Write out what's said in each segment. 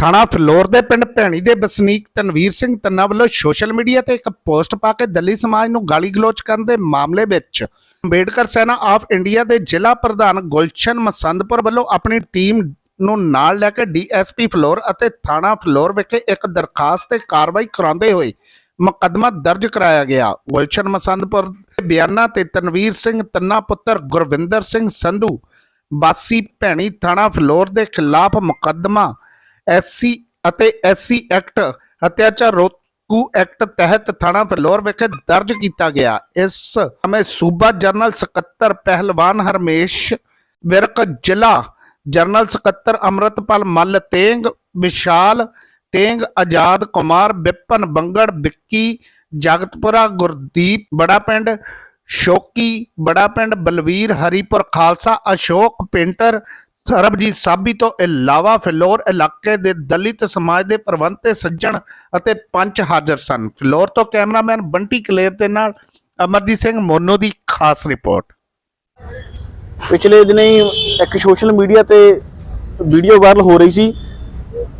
ਥਾਣਾ ਫਲੋਰ ਦੇ ਪਿੰਡ ਭੈਣੀ ਦੇ ਵਸਨੀਕ ਤਨਵੀਰ ਸਿੰਘ ਤੰਨਾ ਵੱਲੋਂ ਸੋਸ਼ਲ ਮੀਡੀਆ ਤੇ ਇੱਕ ਪੋਸਟ ਪਾ ਕੇ ਦਲਿਤ ਸਮਾਜ ਨੂੰ ਗਾਲੀ ਗਲੋਚ ਕਰਨ ਦੇ ਮਾਮਲੇ ਵਿੱਚ ਅੰਬੇਡਕਰ ਸੈਨਾ ਆਫ ਇੰਡੀਆ ਦੇ ਜ਼ਿਲ੍ਹਾ ਪ੍ਰਧਾਨ ਗੁਲਸ਼ਨ ਮਸੰਦਪੁਰ ਵੱਲੋਂ ਆਪਣੀ ਟੀਮ ਨੂੰ ਨਾਲ ਲੈ ਕੇ ਡੀਐਸਪੀ ਫਲੋਰ ਅਤੇ ਥਾਣਾ ਫਲੋਰ ਵਿਖੇ ਇੱਕ ਦਰਖਾਸਤ ਤੇ ਕਾਰਵਾਈ ਕਰਾਉਂਦੇ ਹੋਏ ਮੁਕੱਦਮਾ ਦਰਜ ਕਰਾਇਆ ਗਿਆ। ਗੁਲਸ਼ਨ ਮਸੰਦਪੁਰ ਦੇ ਬਿਆਨਾਂ ਤੇ ਤਨਵੀਰ ਸਿੰਘ ਤੰਨਾ ਪੁੱਤਰ ਗੁਰਵਿੰਦਰ ਸਿੰਘ ਸੰਧੂ ਬਾਸੀ ਭੈਣੀ ਥਾਣਾ ਫਲੋਰ ਦੇ ਖਿਲਾਫ ਮੁਕੱਦਮਾ ਐਸਸੀ ਅਤੇ ਐਸਸੀ ਐਕਟ ਅਤਿਆਚਾਰ ਰੋਕੂ ਐਕਟ ਤਹਿਤ ਥਾਣਾ ਫਲੋਰ ਵਿਖੇ ਦਰਜ ਕੀਤਾ ਗਿਆ। ਇਸ ਸਮੇਂ ਸੂਬਾ ਜਨਰਲ ਸਕੱਤਰ ਪਹਿਲਵਾਨ ਹਰਮੇਸ਼ ਵਿਰਕ, ਜ਼ਿਲ੍ਹਾ ਜਨਰਲ ਸਕੱਤਰ ਅਮਰਤਪਾਲ ਮੱਲ, ਤੇਂਗ ਵਿਸ਼ਾਲ, ਤੇਂਗ ਆਜ਼ਾਦ ਕੁਮਾਰ ਵਿਪਨ ਬੰਗੜ, ਵਿੱਕੀ ਜਗਤਪੁਰਾ, ਗੁਰਦੀਪ ਬੜਾ ਪਿੰਡ, ਸ਼ੋਕੀ ਬੜਾ ਪਿੰਡ, ਬਲਵੀਰ ਹਰੀਪੁਰ, ਖਾਲਸਾ ਅਸ਼ੋਕ ਪੇਂਟਰ ਸਰਬਜੀਤ ਸਾਬੀ ਤੋਂ ਇਲਾਵਾ ਫਿਲੌਰ ਇਲਾਕੇ ਦੇ ਦਲਿਤ ਸਮਾਜ ਦੇ ਪ੍ਰਬੰਧ ਸੱਜਣ ਅਤੇ ਪੰਚ ਹਾਜ਼ਰ ਸਨ। ਫਿਲੌਰ ਤੋਂ ਕੈਮਰਾਮੈਨ ਬੰਟੀ ਕਲੇਰ ਦੇ ਨਾਲ ਅਮਰਜੀਤ ਸਿੰਘ ਮੋਨੋ ਦੀ ਖਾਸ ਰਿਪੋਰਟ। ਪਿਛਲੇ ਦਿਨੀ ਇੱਕ ਸੋਸ਼ਲ ਮੀਡੀਆ ਤੇ ਵੀਡੀਓ ਵਾਇਰਲ ਹੋ ਰਹੀ ਸੀ।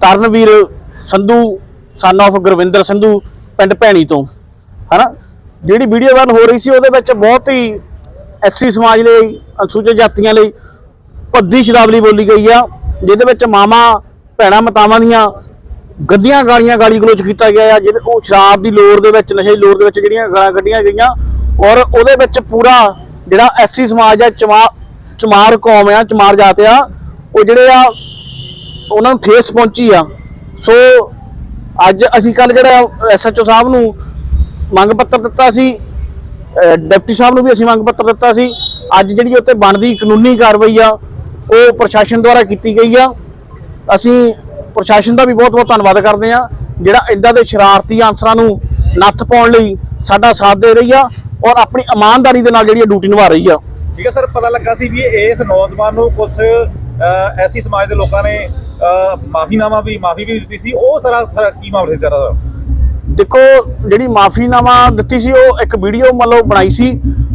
ਤਰਨਵੀਰ ਸੰਧੂ ਸਨ ਆਫ ਗੁਰਵਿੰਦਰ ਸੰਧੂ ਪਿੰਡ ਭੈਣੀ ਤੋਂ, ਹਨਾ? ਜਿਹੜੀ ਵੀਡੀਓ ਵਾਇਰਲ ਹੋ ਰਹੀ ਸੀ ਉਹਦੇ ਵਿੱਚ ਬਹੁਤ ਹੀ ਐਸਸੀ ਸਮਾਜ ਲਈ, ਅਨੁਸੂਚਿਤ ਜਾਤੀਆਂ ਲਈ ਭੱਦੀ ਸ਼ਬਦਾਵਲੀ ਬੋਲੀ ਗਈ ਆ, ਜਿਹਦੇ ਵਿੱਚ ਮਾਮਾ ਭੈਣਾਂ ਮਤਾਵਾਂ ਦੀਆਂ ਗੰਦੀਆਂ ਗਾਲੀਆਂ ਗਾਲੀ ਗਲੋਚ ਕੀਤਾ ਗਿਆ ਆ, ਜਿਹਦੇ ਉਹ ਸ਼ਰਾਬ ਦੀ ਲੋੜ ਦੇ ਵਿੱਚ, ਨਸ਼ੇ ਦੀ ਲੋੜ ਦੇ ਵਿੱਚ ਜਿਹੜੀਆਂ ਗਾਲਾਂ ਕੱਢੀਆਂ ਗਈਆਂ ਔਰ ਉਹਦੇ ਵਿੱਚ ਪੂਰਾ ਜਿਹੜਾ ਐਸੀ ਸਮਾਜ ਆ, ਚਮਾ ਚਮਾਰ ਕੌਮ ਆ, ਚਮਾਰ ਜਾਤ ਆ, ਉਹ ਜਿਹੜੇ ਆ, ਉਹਨਾਂ ਨੂੰ ਠੇਸ ਪਹੁੰਚੀ ਆ। ਸੋ ਅੱਜ ਅਸੀਂ ਕੱਲ ਜਿਹੜਾ ਐਸਐਚਓ ਸਾਹਿਬ ਨੂੰ ਮੰਗ ਪੱਤਰ ਦਿੱਤਾ ਸੀ ਡਿਪਟੀ ਸਾਹਿਬ ਨੂੰ ਵੀ ਅਸੀਂ ਮੰਗ ਪੱਤਰ ਦਿੱਤਾ ਸੀ, ਅੱਜ ਜਿਹੜੀ ਉੱਤੇ ਬਣਦੀ ਕਾਨੂੰਨੀ ਕਾਰਵਾਈ ਆ ਉਹ ਪ੍ਰਸ਼ਾਸਨ ਦੁਆਰਾ ਕੀਤੀ ਗਈ ਆ। ਅਸੀਂ ਪ੍ਰਸ਼ਾਸਨ ਦਾ ਵੀ ਬਹੁਤ ਬਹੁਤ ਧੰਨਵਾਦ ਕਰਦੇ ਆ। ਜਿਹੜਾ ਇੰਦਾਂ ਦੇ ਸ਼ਰਾਰਤੀ ਅਨਸਰਾਂ ਨੂੰ ਨੱਥ ਪਾਉਣ ਲਈ ਸਾਡਾ ਸਾਥ ਦੇ ਰਹੀ ਆ ਔਰ ਆਪਣੀ ਇਮਾਨਦਾਰੀ ਦੇ ਨਾਲ ਜਿਹੜੀ ਡਿਊਟੀ ਨਿਭਾ ਰਹੀ ਆ। ਠੀਕ ਹੈ ਸਰ ਪਤਾ ਲੱਗਾ ਸੀ ਵੀ ਇਸ ਨੌਜਵਾਨ ਨੂੰ ਕੁਝ ਐਸੀ ਸਮਾਜ ਦੇ ਲੋਕਾਂ ਨੇ ਮਾਫੀਨਾਮਾ ਵੀ ਮਾਫੀ ਵੀ ਦਿੱਤੀ ਸੀ। ਉਹ ਸਾਰਾ ਸਾਰਾ ਕੀ ਮਾਮਲਾ ਸੀ ਸਾਰਾ? ਦੇਖੋ ਜਿਹੜੀ ਮਾਫੀਨਾਮਾ ਦਿੱਤੀ ਸੀ ਉਹ ਇੱਕ ਵੀਡੀਓ ਮਤਲਬ ਬਣਾਈ ਸੀ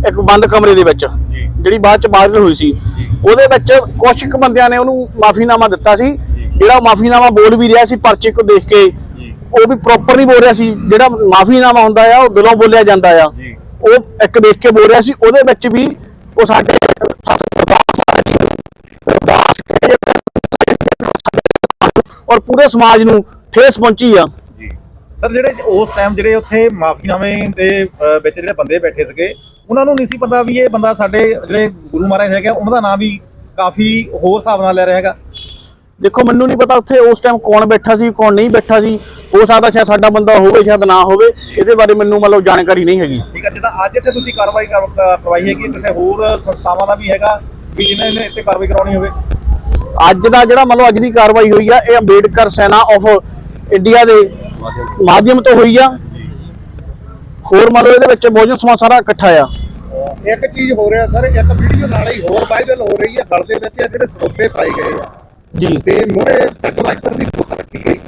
ਇੱਕ ਬੰਦ ਕਮਰੇ ਦੇ ਵਿੱਚ। ਜਿਹੜੀ ਬਾਅਦ ਚ ਵਾਇਰਲ ਹੋਈ ਸੀ। ਉਹਦੇ ਵਿੱਚ ਕੁਝ ਕੁ ਬੰਦਿਆਂ ਨੇ ਉਹਨੂੰ ਮਾਫੀਨਾਮਾ ਦਿੱਤਾ ਸੀ। ਜਿਹੜਾ ਮਾਫੀਨਾਮਾ ਬੋਲ ਵੀ ਰਿਹਾ ਸੀ ਪਰਚੇ ਕੋ ਦੇਖ ਕੇ ਉਹ ਵੀ ਪ੍ਰੋਪਰ ਨਹੀਂ ਬੋਲ ਰਿਹਾ ਸੀ। ਜਿਹੜਾ ਮਾਫੀਨਾਮਾ ਹੁੰਦਾ ਆ ਉਹ ਦਿਲੋਂ ਬੋਲਿਆ ਜਾਂਦਾ ਆ। ਉਹ ਇੱਕ ਦੇਖ ਕੇ ਬੋਲ ਰਿਹਾ ਸੀ। ਉਹਦੇ ਵਿੱਚ ਵੀ ਉਹ ਸਾਡੇ ਔਰ ਪੂਰੇ ਸਮਾਜ ਨੂੰ ਠੇਸ ਪਹੁੰਚੀ ਆ। ਜੀ। ਸਰ ਜਿਹੜੇ ਉਸ ਟਾਈਮ ਜਿਹੜੇ ਉੱਥੇ ਮਾਫੀਨਾਮੇ ਦੇ ਵਿੱਚ ਜਿਹੜੇ ਬੰਦੇ ਬੈਠੇ ਸੀਗੇ ਉਹਨਾਂ ਨੂੰ ਨਹੀਂ ਸੀ ਪਤਾ ਵੀ ਇਹ ਬੰਦਾ ਸਾਡੇ ਜਿਹੜੇ ਗੁਰੂ ਮਹਾਰਾਜ ਹੈਗੇ ਉਹਨਾਂ ਦਾ ਨਾਮ ਵੀ ਕਾਫੀ ਹੋਰ ਹਿਸਾਬ ਨਾਲ ਲੈ ਰਿਹਾ ਹੈਗਾ। ਦੇਖੋ ਮੈਨੂੰ ਨਹੀਂ ਪਤਾ ਉੱਥੇ ਉਸ ਟਾਈਮ ਕੌਣ ਬੈਠਾ ਸੀ ਕੌਣ ਨਹੀਂ ਬੈਠਾ ਸੀ। ਹੋ ਸਕਦਾ ਸ਼ਾਇਦ ਸਾਡਾ ਬੰਦਾ ਹੋਵੇ ਸ਼ਾਇਦ ਨਾ ਹੋਵੇ। ਇਹਦੇ ਬਾਰੇ ਮੈਨੂੰ ਮਤਲਬ ਜਾਣਕਾਰੀ ਨਹੀਂ ਹੈਗੀ। ਠੀਕ ਹੈ ਜਿੱਦਾਂ ਅੱਜ ਇੱਥੇ ਤੁਸੀਂ ਕਾਰਵਾਈ ਕਰਵਾਈ ਹੈਗੀ ਕਿਸੇ ਹੋਰ ਸੰਸਥਾਵਾਂ ਦਾ ਵੀ ਹੈਗਾ ਵੀ ਜਿਨ੍ਹਾਂ ਨੇ ਇੱਥੇ ਕਾਰਵਾਈ ਕਰਾਉਣੀ ਹੋਵੇ? ਅੱਜ ਦਾ ਜਿਹੜਾ ਮਤਲਬ ਅੱਜ ਦੀ ਕਾਰਵਾਈ ਹੋਈ ਆ ਇਹ ਅੰਬੇਡਕਰ ਸੈਨਾ ਆਫ ਇੰਡੀਆ ਦੇ ਮਾਧਿਅਮ ਤੋਂ ਹੋਈ ਆ। ਹੋਰ ਮਤਲਬ ਇਹਦੇ ਵਿੱਚ ਬਹੁਜਨ ਸਮਾਜ ਸਾਰਾ ਇਕੱਠਾ ਆ। ਇੱਕ ਚੀਜ਼ ਹੋ ਰਿਹਾ ਸਰ ਇੱਕ ਵੀਡੀਓ ਨਾਲ ਹੀ ਹੋਰ ਵਾਇਰਲ ਹੋ ਰਹੀ ਹੈ ਗਲ ਦੇ ਵਿੱਚ ਇਹ ਜਿਹੜੇ ਸਰੋਪੇ ਪਾਏ ਗਏ ਆ। ਜੀ। ਤੇ ਮੋਰੇ ਟੈਕਨੋਲਾਜਰ ਦੀ ਬੋਤਲ ਰੱਖੀ ਗਈ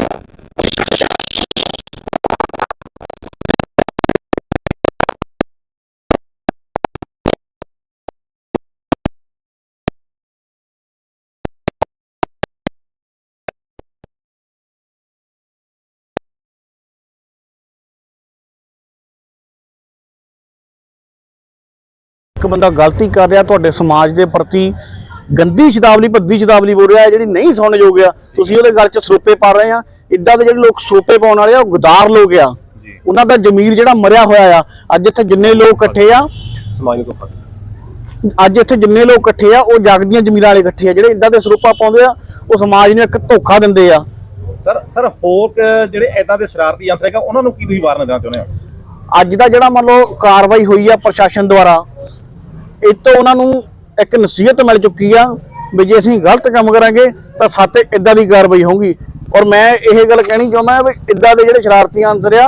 ਇੱਕ ਬੰਦਾ ਗਲਤੀ ਕਰ ਰਿਹਾ ਤੁਹਾਡੇ ਸਮਾਜ ਦੇ ਪ੍ਰਤੀ ਗੰਦੀ ਸ਼ਬਦਾਵਲੀ ਭੱਦੀ ਸ਼ਬਦਾਵਲੀ ਬੋਲ ਰਿਹਾ ਜਿਹੜੀ ਨਹੀਂ ਸੁਣਨ ਯੋਗ ਆ। ਤੁਸੀਂ ਉਹਦੇ ਗੱਲ 'ਚ ਸਰੋਪੇ ਪਾ ਰਹੇ ਆ। ਇਦਾਂ ਦੇ ਜਿਹੜੇ ਲੋਕ ਸਰੋਪੇ ਪਾਉਣ ਵਾਲੇ ਆ ਉਹ ਗਦਾਰ ਲੋਕ ਆ। ਉਹਨਾਂ ਦਾ ਜ਼ਮੀਰ ਜਿਹੜਾ ਮਰਿਆ ਹੋਇਆ ਆ ਅੱਜ ਇੱਥੇ ਜਿੰਨੇ ਲੋਕ ਇਕੱਠੇ ਆ ਸਮਾਜ ਨੂੰ ਅੱਜ ਇੱਥੇ ਜਿੰਨੇ ਲੋਕ ਇਕੱਠੇ ਆ ਉਹ ਜਗਦੀਆਂ ਜ਼ਮੀਰਾਂ ਵਾਲੇ ਇਕੱਠੇ ਆ। ਜਿਹੜੇ ਇਦਾਂ ਦੇ ਸਰੂਪਾ ਪਾਉਂਦੇ ਆ ਉਹ ਸਮਾਜ ਨੂੰ ਇੱਕ ਧੋਖਾ ਦਿੰਦੇ ਆ। ਸਰ ਸਰ ਹੋਰ ਜਿਹੜੇ ਐਦਾਂ ਦੇ ਸ਼ਰਾਰਤੀ ਅੰਸਰ ਹੈਗਾ ਉਹਨਾਂ ਨੂੰ ਕੀ ਤੁਸੀਂ ਵਾਰਨ ਦੇਣਾ ਚਾਹੁੰਦੇ ਹੋ? ਅੱਜ ਦਾ ਜਿਹੜਾ ਮੰਨ ਲਓ ਕਾਰਵਾਈ ਹੋਈ ਆ ਪ੍ਰਸ਼ਾਸਨ ਦੁਆਰਾ ਇਹ ਤੋਂ ਉਹਨਾਂ ਨੂੰ ਇੱਕ ਨਸੀਹਤ ਮਿਲ ਚੁੱਕੀ ਆ ਵੀ ਜੇ ਅਸੀਂ ਗਲਤ ਕੰਮ ਕਰਾਂਗੇ ਤਾਂ ਸਾਤੇ ਇਦਾਂ ਦੀ ਕਾਰਵਾਈ ਹੋਊਗੀ। ਔਰ ਮੈਂ ਇਹ ਗੱਲ ਕਹਿਣੀ ਚਾਹੁੰਦਾ ਵੀ ਇਦਾਂ ਦੇ ਜਿਹੜੇ ਸ਼ਰਾਰਤੀ ਅੰਸਰ ਆ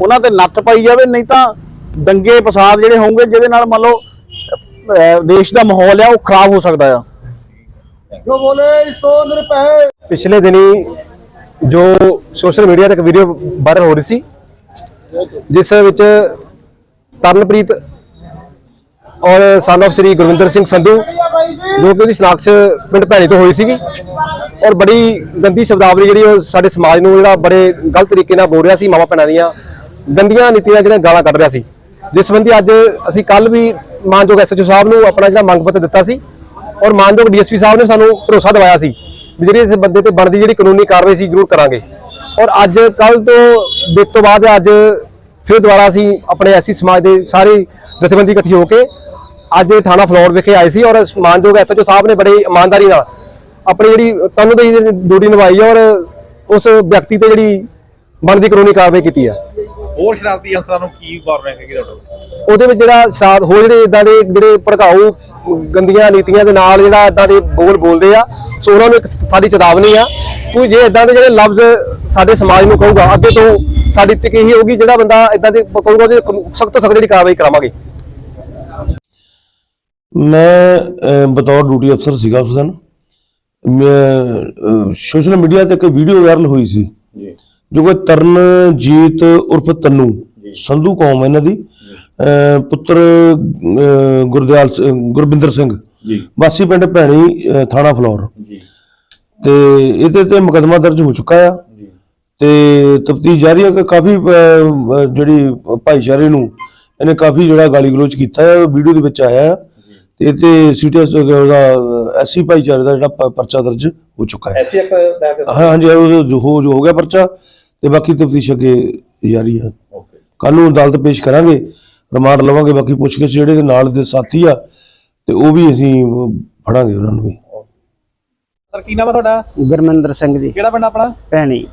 ਉਹਨਾਂ ਤੇ ਨੱਥ ਪਾਈ ਜਾਵੇ ਨਹੀਂ ਤਾਂ ਦੰਗੇ ਫਸਾਦ ਜਿਹੜੇ ਹੋਣਗੇ ਜਿਹਦੇ ਨਾਲ ਮੰਨ ਲਓ ਦੇਸ਼ ਦਾ ਮਾਹੌਲ ਆ ਉਹ ਖਰਾਬ ਹੋ ਸਕਦਾ ਆ। ਜੋ ਬੋਲੇ ਇਸ ਤੋਂ ਨਿਰਪੈ ਪਿਛਲੇ ਦਿਨੀ ਜੋ ਸੋਸ਼ਲ ਮੀਡੀਆ ਤੇ ਇੱਕ ਵੀਡੀਓ ਵਾਇਰਲ ਹੋ ਰਹੀ ਸੀ ਜਿਸ ਵਿੱਚ ਤਰਨਪ੍ਰੀਤ ਔਰ ਸਨ of ਸ੍ਰੀ ਗੁਰਵਿੰਦਰ ਸਿੰਘ ਸੰਧੂ, ਜੋ ਕਿ ਉਹਦੀ ਸ਼ਨਾਖਸ਼ ਪਿੰਡ ਭੈਣੀ ਤੋਂ ਹੋਈ ਸੀਗੀ। ਔਰ ਬੜੀ ਗੰਦੀ ਸ਼ਬਦਾਵਲੀ ਜਿਹੜੀ ਉਹ ਸਾਡੇ ਸਮਾਜ ਨੂੰ ਜਿਹੜਾ ਬੜੇ ਗਲਤ ਤਰੀਕੇ ਨਾਲ ਬੋਲ ਰਿਹਾ ਸੀ ਮਾਵਾ ਭੈਣਾਂ ਦੀਆਂ। ਗੰਦੀਆਂ ਨੀਤੀਆਂ ਜਿਹੜੀਆਂ ਗਾਲਾਂ ਕੱਢ ਰਿਹਾ ਸੀ। ਜਿਸ ਸੰਬੰਧੀ ਅੱਜ ਅਸੀਂ ਕੱਲ ਵੀ ਮਾਨਯੋਗ ਐਸਐਚਓ ਸਾਹਿਬ ਨੂੰ ਆਪਣਾ ਜਿਹੜਾ ਮੰਗ ਪੱਤਰ ਦਿੱਤਾ ਸੀ ਔਰ ਮਾਨਯੋਗ ਡੀਐਸਪੀ ਸਾਹਿਬ ਨੇ ਸਾਨੂੰ ਭਰੋਸਾ ਦਿਵਾਇਆ ਸੀ ਵੀ ਜਿਹੜੀ ਇਸ ਬੰਦੇ ਤੇ ਬਣਦੀ ਜਿਹੜੀ ਕਾਨੂੰਨੀ ਕਾਰਵਾਈ ਸੀ ਜ਼ਰੂਰ ਕਰਾਂਗੇ। ਔਰ ਅੱਜ ਕੱਲ ਤੋਂ ਦਿਨ ਤੋਂ ਬਾਅਦ ਅੱਜ ਫਿਰ ਦੁਬਾਰਾ ਅਸੀਂ ਆਪਣੇ ਐਸੀ ਸਮਾਜ ਦੇ ਸਾਰੇ ਜਥੇਬੰਦੀ ਇਕੱਠੀ ਹੋ ਕੇ ਅੱਜ ਥਾਣਾ ਫਲੋਰ ਵਿਖੇ ਆਏ ਸੀ ਔਰ ਮਾਨਯੋਗ ਐਸਐਚਓ ਸਾਹਿਬ ਨੇ ਬੜੀ ਇਮਾਨਦਾਰੀ ਨਾਲ ਆਪਣੀ ਜਿਹੜੀ ਕਾਨੂੰਨ ਦੀ ਡਿਊਟੀ ਨਿਭਾਈ ਔਰ ਉਸ ਵਿਅਕਤੀ ਤੇ ਜਿਹੜੀ ਬਣਦੀ ਕਾਨੂੰਨੀ ਕਾਰਵਾਈ ਕੀਤੀ ਹੈ। ਹੋਰ ਸ਼ਰਾਰਤੀ ਅਨਸਰਾਂ ਨੂੰ ਕੀ ਵਾਰਨਿੰਗ ਹੈਗੀ ਤੁਹਾਡੇ ਉਹਦੇ ਵਿੱਚ ਜਿਹੜਾ ਸਾਥ ਹੋ ਜਿਹੜੇ ਇਦਾਂ ਦੇ ਜਿਹੜੇ ਭੜਕਾਊ ਗੰਦੀਆਂ ਨੀਤੀਆਂ ਦੇ ਨਾਲ ਜਿਹੜਾ ਇਦਾਂ ਦੇ ਬੋਲ ਬੋਲਦੇ ਆ ਸੋ ਉਹਨਾਂ ਨੂੰ ਇੱਕ ਸਾਡੀ ਚੇਤਾਵਨੀ ਆ ਕੋਈ ਜੇ ਇਦਾਂ ਦੇ ਜਿਹੜੇ ਲਫ਼ਜ਼ ਸਾਡੇ ਸਮਾਜ ਨੂੰ ਕਹੂਗਾ ਅੱਗੇ ਤੋਂ ਸਾਡੀ ਤਿਕ ਇਹੀ ਹੋਊਗੀ ਜਿਹੜਾ ਬੰਦਾ ਇਦਾਂ ਦੇ ਕਹੂਗਾ ਉਹਦੇ ਸਖਤ ਤੋਂ ਸਖਤ ਜਿਹੜੀ ਕਾਰਵਾਈ ਕਰਾਵਾਂਗੇ। ਮੈਂ ਬਤੌਰ ਡਿਊਟੀ ਅਫਸਰ ਸੀਗਾ ਉਸ ਦਿਨ। ਮੈਂ ਸੋਸ਼ਲ ਮੀਡੀਆ ਤੇ ਇੱਕ ਵੀਡੀਓ ਵਾਇਰਲ ਹੋਈ ਸੀ। ਜੀ। ਜੋ ਕਿ ਤਰਨਜੀਤ ਉਰਫ ਤੰਨੂ ਸੰਧੂ ਕੌਮ ਇਹਨਾਂ ਦੀ। ਪੁੱਤਰ ਗੁਰਦਿਆਲ ਗੁਰਬਿੰਦਰ ਸਿੰਘ। ਜੀ। ਵਾਸੀ ਪਿੰਡ ਭੈਣੀ ਥਾਣਾ ਫਲੋਰ। ਜੀ। ਤੇ ਇਹਦੇ ਤੇ ਮੁਕੱਦਮਾ ਦਰਜ ਹੋ ਚੁੱਕਾ ਆ। ਤੇ ਤਫਤੀਸ਼ ਜਾਰੀ ਹੈ ਕਿ ਕਾਫੀ ਜਿਹੜੀ ਭਾਈਚਾਰੇ ਨੂੰ ਇਹਨੇ ਕਾਫੀ ਜਿਹੜਾ ਗਾਲੀ ਗਲੋਚ ਕੀਤਾ ਹੈ ਵੀਡੀਓ ਦੇ ਵਿੱਚ ਆਇਆ ਹੈ ਇਹ ਤੇ ਸੀਟੀਐਸ ਦਾ ਐਸਸੀ ਭਾਈਚਾਰੇ ਦਾ ਜਿਹੜਾ ਪ- ਪਰਚਾ ਦਰਜ ਹੋ ਚੁੱਕਾ ਹੈ। ਐਸੀ ਇੱਕ ਦਾ ਤੇ ਹਾਂ ਹਾਂਜੀ ਉਹ ਜੋ ਹੋ ਜੋ ਹੋ ਗਿਆ ਪਰਚਾ ਤੇ ਬਾਕੀ ਤਫਤੀਸ਼ ਅੱਗੇ ਜਾਰੀ ਹੈ। ਓਕੇ। ਕੱਲ ਨੂੰ ਅਦਾਲਤ ਪੇਸ਼ ਕਰਾਂਗੇ ਰਿਮਾਂਡ ਲਵਾਂਗੇ ਬਾਕੀ ਪੁੱਛਗਿੱਛ ਜਿਹੜੇ ਦੇ ਨਾਲ ਦੇ ਸਾਥੀ ਆ ਤੇ ਉਹ ਵੀ ਅਸੀਂ ਫੜਾਂਗੇ ਉਹਨਾਂ ਨੂੰ ਵੀ। ਸਰ ਕੀ ਨਾਮ ਹੈ ਤੁਹਾਡਾ? ਗੁਰਮਿੰਦਰ ਸਿੰਘ ਜੀ। ਕਿਹੜਾ ਪਿੰਡ ਆਪਣਾ? ਭੈਣੀ।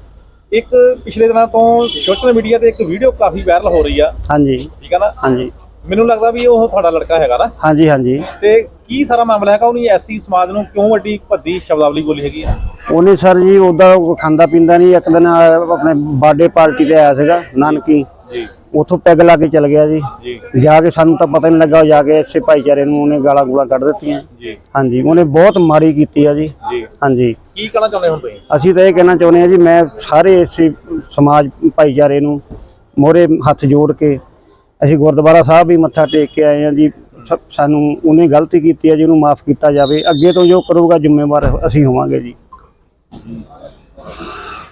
ਇੱਕ ਪਿਛਲੇ ਦਿਨਾਂ ਤੋਂ ਸੋਸ਼ਲ ਮੀਡੀਆ ਤੇ ਇੱਕ ਵੀਡੀਓ ਕਾਫੀ ਵਾਇਰਲ ਹੋ ਰਹੀ ਆ। ਹਾਂਜੀ। ਠੀਕ ਹੈ ਨਾ? ਹਾਂਜੀ। ਮੈਨੂੰ ਲੱਗਦਾ ਵੀ ਉਹ ਤੁਹਾਡਾ ਲੜਕਾ ਹੈਗਾ ਨਾ? ਹਾਂਜੀ ਹਾਂਜੀ। ਤੇ ਕੀ ਸਾਰਾ ਮਾਮਲਾ ਹੈਗਾ? ਉਹਨੇ ਐਸੀ ਸਮਾਜ ਨੂੰ ਕਿਉਂ ਵੱਡੀ ਭੱਦੀ ਸ਼ਬਦਾਵਲੀ ਬੋਲੀ ਹੈਗੀ ਆ? ਉਹਨੇ ਸਰ ਜੀ ਉਹਦਾ ਖਾਂਦਾ ਪੀਂਦਾ ਨਹੀਂ। ਇੱਕ ਦਿਨ ਆ ਆਪਣੇ ਬਰਥਡੇ ਪਾਰਟੀ ਤੇ ਆਇਆ ਸੀਗਾ ਨਾਨਕੀ। ਜੀ। ਉਥੋਂ ਪੈਗ ਲਾ ਕੇ ਚਲ ਗਿਆ ਜੀ। ਜੀ। ਕੇ ਸਾਨੂੰ ਤਾਂ ਪਤਾ ਨਹੀਂ ਲੱਗਾ ਉਹ ਜਾ ਕੇ ਇਸੇ ਭਾਈਚਾਰੇ ਨੂੰ ਉਹਨੇ ਗਾਲਾਂ ਗੂਲਾਂ ਕੱਢ ਦਿੱਤੀਆਂ। ਜੀ। ਹਾਂਜੀ ਉਹਨੇ ਬਹੁਤ ਮਾੜੀ ਕੀਤੀ ਆ ਜੀ। ਹਾਂਜੀ। ਕੀ ਕਹਿਣਾ ਚਾਹੁੰਦੇ ਹੁਣ ਤੁਸੀਂ? ਅਸੀਂ ਤਾਂ ਇਹ ਕਹਿਣਾ ਚਾਹੁੰਦੇ ਹਾਂ ਜੀ ਮੈਂ ਸਾਰੇ ਇਸੇ ਸਮਾਜ ਭਾਈਚਾਰੇ ਨੂੰ ਮੋਰੇ ਹੱਥ ਜੋੜ ਕੇ ਅਸੀਂ ਗੁਰਦੁਆਰਾ ਸਾਹਿਬ ਵੀ ਮੱਥਾ ਟੇਕ ਕੇ ਆਏ ਹਾਂ ਜੀ। ਸਾਨੂੰ ਉਹਨੇ ਗਲਤੀ ਕੀਤੀ ਹੈ ਜੀ ਉਹਨੂੰ ਮਾਫ ਕੀਤਾ ਜਾਵੇ। ਅੱਗੇ ਤੋਂ ਜੋ ਕਰੂਗਾ, ਜ਼ਿੰਮੇਵਾਰ ਅਸੀਂ ਹੋਵਾਂਗੇ ਜੀ।